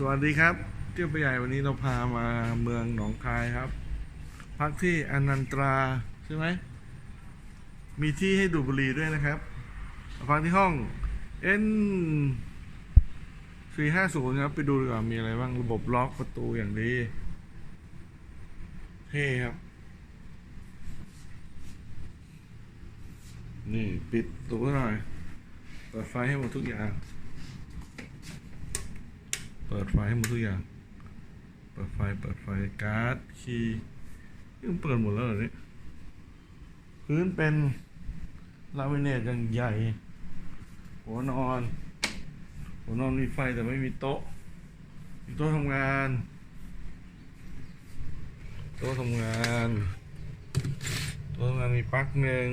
สวัสดีครับ เที่ยวไปใหญ่วันนี้เราพามาเมืองหนองคายครับ พักที่อนันตราใช่ไหมมีที่ให้ดูบุรีด้วยนะครับพักที่ห้อง N 4 5 0ครับ ไปดูดีกว่ามีอะไรบ้างระบบล็อกประตูอย่างดีเท่ครับ นี่ ปิดประตูหน่อยเปิดไฟให้หมดทุกอย่าง เปิดไฟให้หมดทุกอย่าง เปิดไฟ เปิดไฟ การ์ด คีย์นี่มันเปิดหมดแล้วเหรอเนี่ยพื้นเป็นลามิเนตอย่างใหญ่ หัวนอน หัวนอนมีไฟแต่ไม่มีโต๊ะ มีโต๊ะทำงาน โต๊ะทำงานโต๊ะทำงานมีปลั๊กหนึ่ง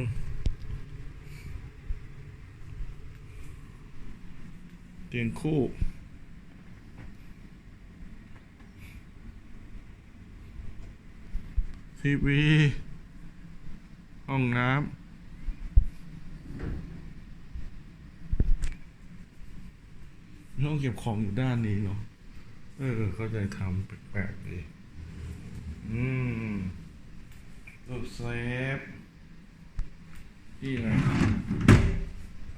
เตียงคู่ ทีวี ห้องน้ำห้องเก็บของอยู่ด้านนี้เนาะเออเข้าใจทำแปลกๆดีอืมรูปเซฟที่ไหน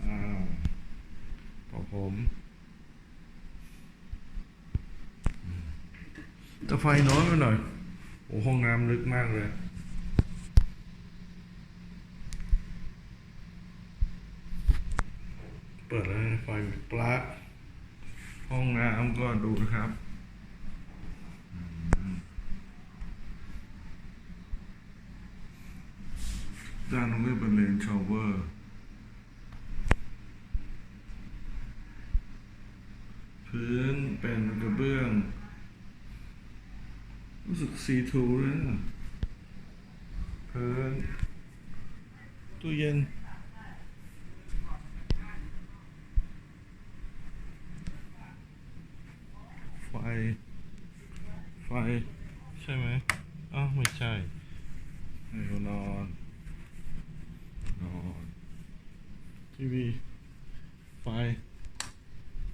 อ่าพอผมอืมแต่ไฟน้อยไปหน่อย โอ้ห้องน้ำลึกมากเลย เปิดแล้วไฟปลั๊กห้องน้ำก็ดูนะครับด้านนู้นเป็นเลนชาวเวอร์ พื้นเป็นกระเบื้อง รู้สึกซีทูเลยนะพื้นตู้เย็นไฟ ไฟ ใช่ไหมอ้าวไม่ใช่ให้เขานอนนอนทีวีไฟ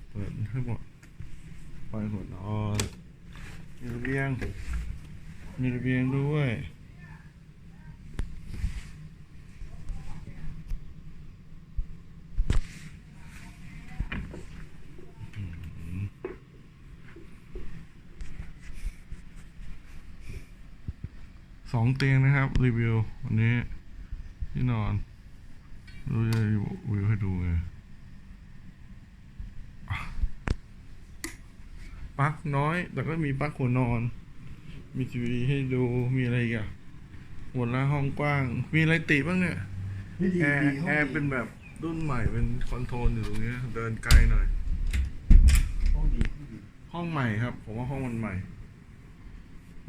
เปิดให้หมดไฟหัวนอนมีระเบียง มีระเบียงด้วยสองเตียงนะครับ รีวิววันนี้ที่นอนดูจะรีวิวให้ดูไงปลั๊กน้อย แต่ก็มีปลั๊กหัวนอน มีทีวีให้ดูมีอะไรอีกอะหมดแล้วห้องกว้าง มีอะไรติบ้างเนี่ยนี่ดีแอร์ดีแอร์เป็นแบบรุ่นใหม่เป็นคอนโทรลอยู่ตรงนี้เดินไกลหน่อย ห้องดีห้องดีห้องใหม่ครับ ผมว่าห้องมันใหม่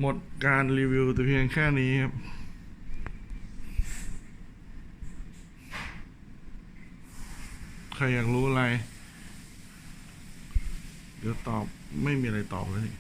หมดการรีวิวแต่เพียงแค่นี้ครับ ใครอยากรู้อะไร เดี๋ยวตอบไม่มีอะไรตอบแล้วนี่